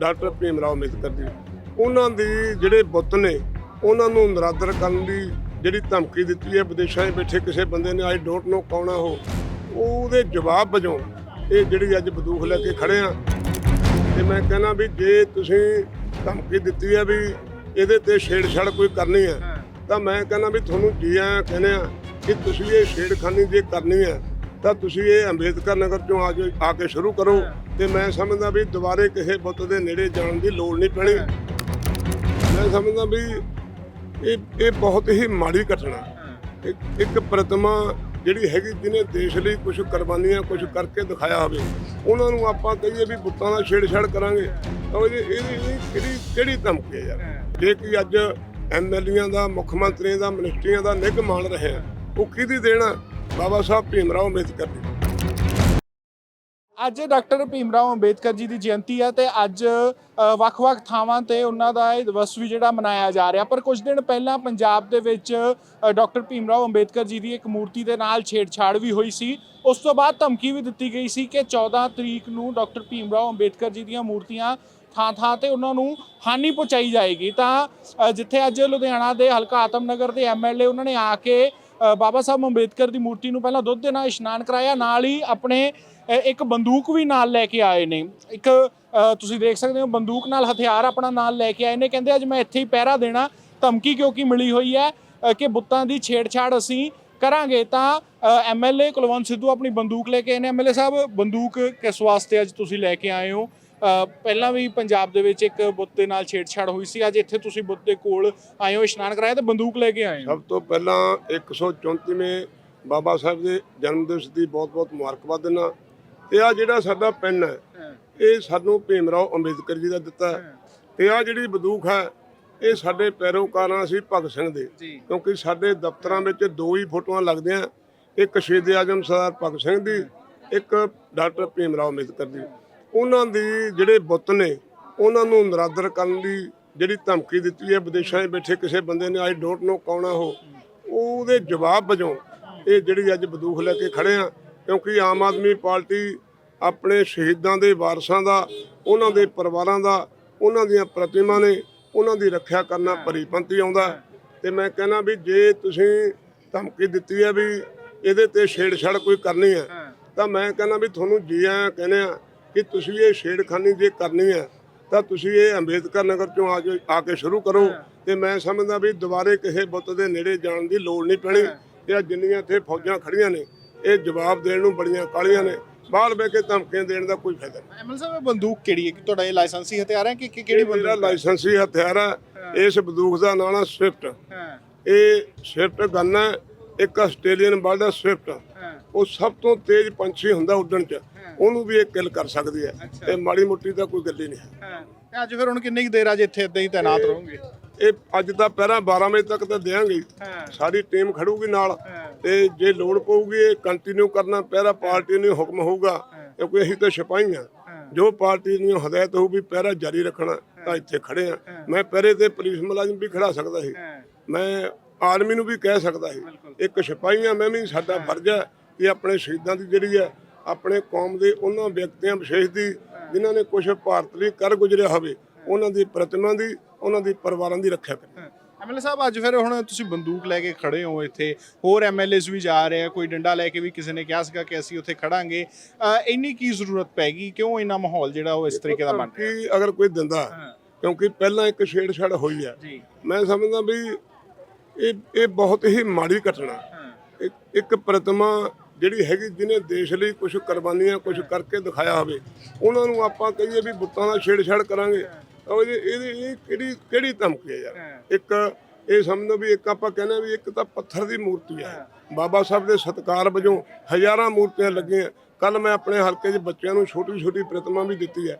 Doctor Bhim Rao Ambedkar ji. ਉਹਨਾਂ ਦੀ ਜਿਹੜੇ ਬੁੱਤ ਨੇ, ਉਹਨਾਂ ਨੂੰ ਨਰਾਦਰ ਕਰਨ ਦੀ ਜਿਹੜੀ ਧਮਕੀ ਦਿੱਤੀ ਹੈ, ਵਿਦੇਸ਼ਾਂ 'ਚ ਬੈਠੇ ਕਿਸੇ ਬੰਦੇ ਨੇ ਆਈ ਡੋਂਟ ਨੋ ਕੌਣ ਆ ਉਹ। ਉਹਦੇ ਜਵਾਬ ਵਜੋਂ ਇਹ ਜਿਹੜੀ ਅੱਜ ਬੰਦੂਕ ਲੈ ਕੇ ਖੜੇ ਆ। ਤੇ ਮੈਂ ਕਹਿੰਦਾ ਵੀ ਜੇ ਤੁਸੀਂ ਧਮਕੀ ਦਿੱਤੀ ਹੈ ਵੀ ਇਹਦੇ ਤੇ ਛੇੜਛਾੜ ਕੋਈ ਕਰਨੀ ਹੈ, ਤਾਂ ਮੈਂ ਕਹਿੰਦਾ ਵੀ ਤੁਹਾਨੂੰ ਜੀ ਆਇਆਂ ਕਹਿੰਦੇ ਆ ਕਿ ਤੁਸੀਂ ਇਹ ਛੇੜਖਾਨੀ ਜੇ ਕਰਨੀ ਹੈ, ਤਾਂ ਤੁਸੀਂ ਇਹ ਅੰਬੇਦਕਰ ਨਗਰ ਚੋਂ ਆ ਜਾਓ ਆ ਕੇ ਸ਼ੁਰੂ ਕਰੋ। ਤੇ ਮੈਂ ਸਮਝਦਾ ਵੀ ਦੁਬਾਰੇ ਕਿਸੇ ਬੁੱਤ ਦੇ ਨੇੜੇ ਜਾਣ ਦੀ ਲੋੜ ਨਹੀਂ ਪੈਣੀ। ਮੈਂ ਸਮਝਦਾ ਵੀ ਇਹ ਇਹ ਬਹੁਤ ਹੀ ਮਾੜੀ ਘਟਨਾ। ਇੱਕ ਇੱਕ ਪ੍ਰਤਿਮਾ ਜਿਹੜੀ ਹੈਗੀ ਜਿਹਨੇ ਦੇਸ਼ ਲਈ ਕੁਝ ਕੁਰਬਾਨੀਆਂ ਕੁਝ ਕਰਕੇ ਦਿਖਾਇਆ ਹੋਵੇ, ਉਹਨਾਂ ਨੂੰ ਆਪਾਂ ਕਹੀਏ ਵੀ ਬੁੱਤਾਂ ਦਾ ਛੇੜਛਾੜ ਕਰਾਂਗੇ। ਤਾਂ ਇਹ ਇਹਦੀ ਕਿਹੜੀ ਕਿਹੜੀ ਧਮਕੀ ਹੈ ਯਾਰ। ਜੇ ਕਿ ਅੱਜ ਐਮਐਲਏਆਂ ਦਾ, ਮੁੱਖ ਮੰਤਰੀਆਂ ਦਾ, ਮਿਨਿਸਟਰੀਆਂ ਦਾ ਨਿੱਘ ਮਾਣ ਰਿਹਾ, ਉਹ ਕਿਹਦੀ ਦੇਣਾ ਬਾਬਾ ਸਾਹਿਬ ਭੀਮ ਰਾਓ ਅੰਬੇਦਕਰ ਦੀ। ਅੱਜ ਡਾਕਟਰ ਭੀਮ ਰਾਓ ਅੰਬੇਦਕਰ ਜੀ ਦੀ ਜਯੰਤੀ ਹੈ ਤੇ ਅੱਜ ਵੱਖ-ਵੱਖ ਥਾਵਾਂ ਤੇ ਉਹਨਾਂ ਦਾ ਇਹ ਦਿਵਸ ਵੀ ਜਿਹੜਾ ਮਨਾਇਆ ਜਾ ਰਿਹਾ। ਪਰ ਕੁਝ ਦਿਨ ਪਹਿਲਾਂ ਪੰਜਾਬ ਦੇ ਵਿੱਚ ਡਾਕਟਰ ਭੀਮ ਰਾਓ ਅੰਬੇਦਕਰ ਜੀ ਦੀ ਇੱਕ ਮੂਰਤੀ ਦੇ ਨਾਲ ਛੇੜਛਾੜ ਵੀ ਹੋਈ ਸੀ। ਉਸ ਤੋਂ ਬਾਅਦ ਧਮਕੀ ਵੀ ਦਿੱਤੀ ਗਈ ਸੀ ਕਿ 14 ਤਰੀਕ ਨੂੰ ਡਾਕਟਰ ਭੀਮ ਰਾਓ ਅੰਬੇਦਕਰ ਜੀ ਦੀਆਂ ਮੂਰਤੀਆਂ ਥਾਂ-ਥਾਂ ਤੇ ਉਹਨਾਂ ਨੂੰ ਹਾਨੀ ਪਹੁੰਚਾਈ ਜਾਏਗੀ। ਤਾਂ ਜਿੱਥੇ ਅੱਜ ਲੁਧਿਆਣਾ ਦੇ ਹਲਕਾ ਆਤਮਨਗਰ ਦੇ ਐਮਐਲਏ ਉਹਨਾਂ ਨੇ ਆ ਕੇ ਬਾਬਾ ਸਾਹਿਬ ਅੰਬੇਦਕਰ ਦੀ ਮੂਰਤੀ ਨੂੰ ਪਹਿਲਾਂ ਦੁੱਧ ਦੇ ਨਾਲ ਇਸ਼ਨਾਨ ਕਰਾਇਆ, ਨਾਲ ਹੀ ਆਪਣੇ ਇੱਕ ਬੰਦੂਕ ਵੀ ਨਾਲ ਲੈ ਕੇ ਆਏ ਨੇ। ਇੱਕ ਤੁਸੀਂ ਦੇਖ ਸਕਦੇ ਹੋ, ਬੰਦੂਕ ਨਾਲ ਹਥਿਆਰ ਆਪਣਾ ਨਾਲ ਲੈ ਕੇ ਆਏ ਨੇ। ਕਹਿੰਦੇ ਅੱਜ ਮੈਂ ਇੱਥੇ ਹੀ ਪਹਿਰਾ ਦੇਣਾ, ਧਮਕੀ ਕਿਉਂਕਿ ਮਿਲੀ ਹੋਈ ਹੈ? ਕਿ ਬੁੱਤਾਂ ਦੀ ਛੇੜਛਾੜ ਅਸੀਂ ਕਰਾਂਗੇ ਤਾਂ ਐਮਐਲਏ ਕੁਲਵੰਤ ਸਿੱਧੂ ਆਪਣੀ ਬੰਦੂਕ ਲੈ ਕੇ ਆਏ ਨੇ। ਐਮਐਲਏ ਸਾਹਿਬ, ਬੰਦੂਕ ਕਿਸ ਵਾਸਤੇ ਅੱਜ ਤੁਸੀਂ ਲੈ ਕੇ ਆਏ ਹੋ? ਪਹਿਲਾਂ ਵੀ ਪੰਜਾਬ ਦੇ ਵਿੱਚ ਇੱਕ ਬੁੱਤ ਦੇ ਨਾਲ ਛੇੜਛਾੜ ਹੋਈ ਸੀ। ਅੱਜ ਇੱਥੇ ਤੁਸੀਂ ਬੁੱਤ ਦੇ ਕੋਲ ਆਏ ਹੋ ਇਸ਼ਨਾਨ ਕਰਾਇਆ ਤੇ ਬੰਦੂਕ ਲੈ ਕੇ ਆਏ ਹੋ। ਸਭ ਤੋਂ ਪਹਿਲਾਂ 134ਵੇਂ ਬਾਬਾ ਸਾਹਿਬ ਦੇ ਜਨਮ ਦਿਵਸ ਦੀ ਬਹੁਤ-ਬਹੁਤ ਮੁਬਾਰਕਬਾਦ ਦਿੰਦਾ ਤੇ ਆ ਜਿਹੜਾ ਸਾਡਾ ਪੈਨ ਹੈ ਇਹ ਸਾਨੂੰ ਭੀਮ ਰਾਓ ਅੰਬੇਦਕਰ ਜੀ ਦਾ ਦਿੱਤਾ ਤੇ ਆ ਜਿਹੜੀ ਬੰਦੂਕ ਹੈ ਇਹ ਸਾਡੇ ਪੈਰੋਕਾਰਾਂ ਸੀ ਭਗਤ ਸਿੰਘ ਦੇ। ਕਿਉਂਕਿ ਸਾਡੇ ਦਫ਼ਤਰਾਂ ਵਿੱਚ ਦੋ ਹੀ ਫੋਟੋਆਂ ਲੱਗਦੀਆਂ ਇੱਕ ਸ਼ਹੀਦ ਆਜਮ ਸਰਦਾਰ ਭਗਤ ਸਿੰਘ ਦੀ ਇੱਕ ਡਾਕਟਰ ਭੀਮ ਰਾਓ ਅੰਬੇਦਕਰ ਦੀ। ਉਹਨਾਂ ਦੀ ਜਿਹੜੇ ਬੁੱਤ ਨੇ, ਉਹਨਾਂ ਨੂੰ ਨਰਾਦਰ ਕਰਨ ਦੀ ਜਿਹੜੀ ਧਮਕੀ ਦਿੱਤੀ ਹੈ, ਵਿਦੇਸ਼ਾਂ 'ਚ ਬੈਠੇ ਕਿਸੇ ਬੰਦੇ ਨੇ ਆਈ ਡੋਂਟ ਨੋ ਕੌਣ ਆ ਉਹਦੇ ਜਵਾਬ ਵਜੋਂ ਇਹ ਜਿਹੜੀ ਅੱਜ ਬੰਦੂਕ ਲੈ ਕੇ ਖੜੇ ਆ, ਕਿਉਂਕਿ ਆਮ ਆਦਮੀ ਪਾਰਟੀ ਆਪਣੇ ਸ਼ਹੀਦਾਂ ਦੇ ਵਾਰਸਾਂ ਦਾ, ਉਹਨਾਂ ਦੇ ਪਰਿਵਾਰਾਂ ਦਾ, ਉਹਨਾਂ ਦੀਆਂ ਪ੍ਰਤਿਮਾ ਨੇ, ਉਹਨਾਂ ਦੀ ਰੱਖਿਆ ਕਰਨਾ ਪਰਿਪੰਥੀ ਆਉਂਦਾ ਹੈ। ਤੇ ਮੈਂ ਕਹਿੰਦਾ ਵੀ ਜੇ ਤੁਸੀਂ ਧਮਕੀ ਦਿੱਤੀ ਹੈ ਵੀ ਇਹਦੇ ਤੇ ਛੇੜਛਾੜ ਕੋਈ ਕਰਨੀ ਹੈ, ਤਾਂ ਮੈਂ ਕਹਿੰਦਾ ਵੀ ਤੁਹਾਨੂੰ ਜੀ ਆਇਆਂ ਕਹਿੰਦੇ ਆ ਕਿ ਤੁਸੀਂ ਇਹ ਛੇੜਖਾਨੀ ਜੇ ਕਰਨੀ ਹੈ ਤਾਂ ਤੁਸੀਂ ਇਹ ਅੰਬੇਦਕਰ ਨਗਰ ਚੋਂ ਆ ਜਾਓ ਆ ਕੇ ਸ਼ੁਰੂ ਕਰੋ। ਤੇ ਮੈਂ ਸਮਝਦਾ ਵੀ ਦੁਬਾਰੇ ਕਿਸੇ ਬੁੱਤ ਦੇ ਨੇੜੇ ਜਾਣ ਦੀ ਲੋੜ ਨਹੀਂ ਪੈਣੀ। ਤੇ ਆ ਜਿੰਨੀਆਂ ਇੱਥੇ ਫੌਜਾਂ ਖੜੀਆਂ ਨੇ ਇਹ ਜਵਾਬ ਦੇਣ ਨੂੰ ਬੜੀਆਂ ਕਾਲੀਆਂ ਨੇ। ਬਾਹਰ ਬਹਿ ਕੇ ਧਮਕੀਆਂ ਦੇਣ ਦਾ ਕੋਈ ਫਾਇਦਾ ਨਹੀਂ। ਐਮਐਲ ਸਾਹਿਬ ਇਹ ਬੰਦੂਕ ਕਿਹੜੀ ਹੈ? ਕਿ ਤੁਹਾਡਾ ਇਹ ਲਾਇਸੈਂਸੀ ਹਥਿਆਰ ਹੈ ਕਿ ਕਿ ਕਿਹੜੀ ਮੇਰਾ ਬੰਦੂਕ ਹੈ? ਲਾਇਸੈਂਸੀ ਹਥਿਆਰ ਹੈ। ਇਸ ਬੰਦੂਕ ਦਾ ਨਾਮ ਹੈ ਸਵਿਫਟ। ਇਹ ਸਵਿਫਟ ਗਨ ਹੈ ਇੱਕ ਆਸਟ੍ਰੇਲੀਅਨ ਬਰਡ ਹੈ ਸਵਿਫਟ। ਉਹ ਸਭ ਤੋਂ ਤੇਜ਼ ਪੰਛੀ ਹੁੰਦਾ ਉੱਡਣ 'ਚ। ਉਹਨੂੰ ਵੀ ਇਹ ਕਿਲ ਕਰ ਸਕਦੀ ਹੈ। ਤੇ ਮਾੜੀ ਮੋਟੀ ਦਾ ਕੋਈ ਗੱਲ ਹੀ ਨਹੀਂ ਹੈ। ਤੇ ਅੱਜ ਫਿਰ ਹੁਣ ਕਿੰਨੀ ਕੁ ਦੇਰ ਅੱਜ ਇੱਥੇ ਇਦਾਂ ਹੀ ਤਾਇਨਾਤ ਰਹੋਗੇ? ਇਹ ਅੱਜ ਦਾ ਪਹਿਰਾ 12 ਵਜੇ ਤੱਕ ਤਾਂ। ਹਾਂ। ਸਾਰੀ ਟੀਮ ਖੜੂਗੀ ਨਾਲ। ਤੇ ਜੇ ਲੋੜ ਪਊਗੀ ਇਹ ਕੰਟੀਨਿਊ ਕਰਨਾ ਪਹਿਰਾ ਪਾਰਟੀ ਨੂੰ ਹੁਕਮ ਹੋਊਗਾ। ਕਿਉਂਕਿ ਅਸੀਂ ਤਾਂ ਸਿਪਾਹੀ ਹਾਂ। ਜੋ ਪਾਰਟੀ ਨੂੰ ਹਦਾਇਤ ਹੋਊ ਵੀ ਪਹਿਰਾ ਜਾਰੀ ਰੱਖਣਾ ਤਾਂ ਇੱਥੇ ਖੜੇ ਆ। ਮੈਂ ਪਹਿਰੇ ਤੇ ਪੁਲਿਸ ਮੁਲਾਜ਼ਮ ਵੀ ਖੜਾ ਸਕਦਾ ਸੀ। ਮੈਂ ਆਰਮੀ ਨੂੰ ਵੀ ਕਹਿ ਸਕਦਾ ਸੀ। ਇੱਕ ਸਿਪਾਹੀ ਹਾਂ ਮੈਂ ਵੀ ਸਾਡਾ ਫਰਜ਼ ਹੈ। ਕਿ ਆਪਣੇ ਸ਼ਹੀਦਾਂ ਦੀ ਜਿਹੜੀ ਹੈ ਆਪਣੇ ਕੌਮ ਦੇ ਉਹਨਾਂ ਵਿਅਕਤੀਆਂ ਵਿਸ਼ੇਸ਼ ਦੀ ਜਿਨ੍ਹਾਂ ਨੇ ਕੁਝ ਭਾਰਤ ਲਈ ਕਰ ਗੁਜ਼ਰਿਆ ਹੋਵੇ ਉਹਨਾਂ ਦੀ ਪ੍ਰਤਿਮਾ ਦੀ ਉਹਨਾਂ ਦੀ ਪਰਿਵਾਰਾਂ ਦੀ ਰੱਖਿਆ ਕਰੇ। ਐਮਐਲਏ ਸਾਹਿਬ ਅੱਜ ਫਿਰ ਹੁਣ ਤੁਸੀਂ ਬੰਦੂਕ ਲੈ ਕੇ ਖੜੇ ਹੋ ਇੱਥੇ ਹੋਰ ਐਮਐਲਏਸ ਵੀ ਜਾ ਰਹੇ ਆ ਕੋਈ ਡੰਡਾ ਲੈ ਕੇ ਵੀ ਕਿਸੇ ਨੇ ਕਿਹਾ ਸੀਗਾ ਕਿ ਅਸੀਂ ਉੱਥੇ ਖੜਾਂਗੇ। ਇੰਨੀ ਕੀ ਜ਼ਰੂਰਤ ਪੈਗੀ ਕਿਉਂ ਇੰਨਾ ਮਾਹੌਲ ਜਿਹੜਾ ਉਹ ਇਸ ਤਰੀਕੇ ਦਾ ਬਣ ਕਿ ਅਗਰ ਕੋਈ ਦਿੰਦਾ ਕਿਉਂਕਿ ਪਹਿਲਾਂ ਇੱਕ ਛੇੜਛਾੜ ਹੋਈ ਜੀ। ਮੈਂ ਸਮਝਦਾ ਵੀ ਇਹ ਇਹ ਬਹੁਤ ਹੀ ਮਾੜੀ ਘਟਨਾ। ਇੱਕ ਪ੍ਰਤਿਮਾ ਜਿਹੜੀ ਹੈਗੀ ਜਿਹਨੇ ਦੇਸ਼ ਲਈ ਕੁਝ ਕੁਰਬਾਨੀਆਂ ਕੁਝ ਕਰਕੇ ਦਿਖਾਇਆ ਹੋਵੇ ਉਹਨਾਂ ਨੂੰ ਆਪਾਂ ਕਹੀਏ ਵੀ ਬੁੱਤਾਂ ਦਾ ਛੇੜਛਾੜ ਕਰਾਂਗੇ। ਤਾਂ ਇਹਦੇ ਇਹ ਕਿਹੜੀ ਕਿਹੜੀ ਧਮਕੀ ਹੈ ਯਾਰ? ਇੱਕ ਇਹ ਸਮਝੋ ਵੀ ਇੱਕ ਆਪਾਂ ਕਹਿੰਦੇ ਵੀ ਇੱਕ ਤਾਂ ਪੱਥਰ ਦੀ ਮੂਰਤੀ ਹੈ। ਬਾਬਾ ਸਾਹਿਬ ਦੇ ਸਤਕਾਰ ਵਜੋਂ ਹਜ਼ਾਰਾਂ ਮੂਰਤੀਆਂ ਲੱਗੀਆਂ। ਕੱਲ ਮੈਂ ਆਪਣੇ ਹਲਕੇ 'ਚ ਬੱਚਿਆਂ ਨੂੰ ਛੋਟੀ ਛੋਟੀ ਪ੍ਰਤਿਮਾ ਵੀ ਦਿੱਤੀ ਹੈ।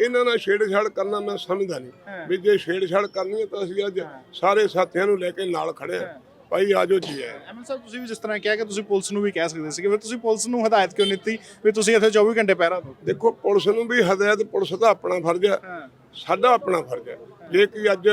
ਇਹਨਾਂ ਨਾਲ ਛੇੜਛਾੜ ਕਰਨਾ ਮੈਂ ਸਮਝਦਾ ਨਹੀਂ ਵੀ ਜੇ ਛੇੜਛਾੜ ਕਰਨੀ ਹੈ ਤਾਂ ਅਸੀਂ ਅੱਜ ਸਾਰੇ ਸਾਥੀਆਂ ਨੂੰ ਲੈ ਕੇ ਨਾਲ ਖੜੇ ਆ ਭਾਈ ਆਜੋ ਜੀ। ਹੈ ਐਮਐਲ ਸਾਹਿਬ ਤੁਸੀਂ ਵੀ ਜਿਸ ਤਰ੍ਹਾਂ ਕਿਹਾ ਕਿ ਤੁਸੀਂ ਪੁਲਿਸ ਨੂੰ ਵੀ ਕਹਿ ਸਕਦੇ ਸੀਗੇ ਫਿਰ ਤੁਸੀਂ ਪੁਲਿਸ ਨੂੰ ਹਦਾਇਤ ਕਿਉਂ ਨਹੀਂ ਦਿੱਤੀ ਵੀ ਤੁਸੀਂ ਇੱਥੇ 24 ਘੰਟੇ ਪਹਿਰਾ ਦਿਓ? ਦੇਖੋ ਪੁਲਿਸ ਨੂੰ ਵੀ ਹਦਾਇਤ ਪੁਲਿਸ ਦਾ ਆਪਣਾ ਫਰਜ਼ ਹੈ। ਸਾਡਾ ਆਪਣਾ ਫਰਜ਼ ਹੈ। ਜੇ ਕਿ ਅੱਜ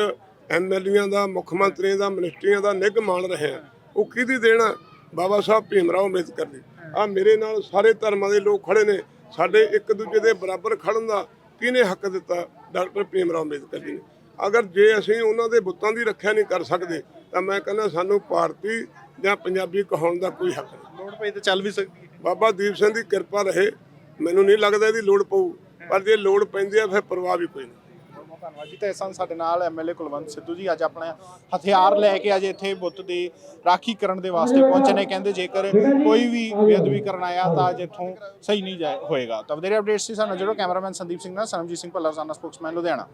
ਐਮਐਲਏਆਂ ਦਾ ਮੁੱਖ ਮੰਤਰੀਆਂ ਦਾ ਮਿਨਿਸਟਰੀਆਂ ਦਾ ਨਿੱਘ ਮਾਣ ਰਿਹਾ ਉਹ ਕਿਹਦੀ ਦੇਣਾ ਬਾਬਾ ਸਾਹਿਬ ਭੀਮ ਰਾਓ ਅੰਬੇਦਕਰ ਦੀ। ਆ ਮੇਰੇ ਨਾਲ ਸਾਰੇ ਧਰਮਾਂ ਦੇ ਲੋਕ ਖੜੇ ਨੇ। ਸਾਡੇ ਇੱਕ ਦੂਜੇ ਦੇ ਬਰਾਬਰ ਖੜਨ ਦਾ ਕਿਹਨੇ ਹੱਕ ਦਿੱਤਾ? ਡਾਕਟਰ ਭੀਮ ਰਾਓ ਅੰਬੇਦਕਰ ਜੀ ਨੇ। ਅਗਰ ਜੇ ਅਸੀਂ ਉਹਨਾਂ ਦੇ ਬੁੱਤਾਂ ਦੀ ਰੱਖਿਆ ਨਹੀਂ ਕਰ ਸਕਦੇ ਤਾਂ ਮੈਂ ਕਹਿੰਦਾ ਸਾਨੂੰ ਭਾਰਤੀ ਜਾਂ ਪੰਜਾਬੀ ਕਹਾਉਣ ਦਾ ਕੋਈ ਹੱਕ ਨਹੀਂ। ਲੋੜ ਪਈ ਤੇ ਚੱਲ ਵੀ ਸਕਦੀ ਹੈ ਬਾਬਾ ਦੀਪ ਸਿੰਘ ਦੀ ਕਿਰਪਾ ਰਹੇ ਮੈਨੂੰ ਨਹੀਂ ਲੱਗਦਾ ਇਹਦੀ ਲੋੜ ਪਊ ਪਰ ਜੇ ਲੋੜ ਪੈਂਦੀ ਹੈ ਫਿਰ ਪਰਵਾਹ ਵੀ ਕੋਈ ਨਹੀਂ। ਧੰਨਵਾਦ ਜੀ ਤੇ ਇਸ ਸਨ ਸਾਡੇ ਨਾਲ ਐਮਐਲਏ ਕੁਲਵੰਤ ਸਿੱਧੂ ਜੀ ਅੱਜ ਆਪਣੇ ਹਥਿਆਰ ਲੈ ਕੇ ਅੱਜ ਇੱਥੇ ਬੁੱਤ ਦੀ ਰਾਖੀ ਕਰਨ ਦੇ ਵਾਸਤੇ ਪਹੁੰਚੇ ਨੇ ਕਹਿੰਦੇ ਜੇਕਰ ਕੋਈ ਵੀ ਬੇਅਦਬੀ ਕਰਨ ਆਇਆ ਤਾਂ ਅੱਜ ਇੱਥੋਂ ਸਹੀ ਨਹੀਂ ਹੋਏਗਾ। ਤਾਂ ਵਧੇਰੇ ਅਪਡੇਟਸ ਸੀ ਸਾਨੂੰ ਜਰੂਰ ਕੈਮਰਾਮੈਨ ਸੰਦੀਪ ਸਿੰਘ ਨਾਲ ਸਰਮਜੀਤ ਸਿੰਘ ਭੱਲਾ ਰੋਜ਼ਾਨਾ ਸਪੋਕਸਮੈਨ ਲੁਧਿਆਣਾ।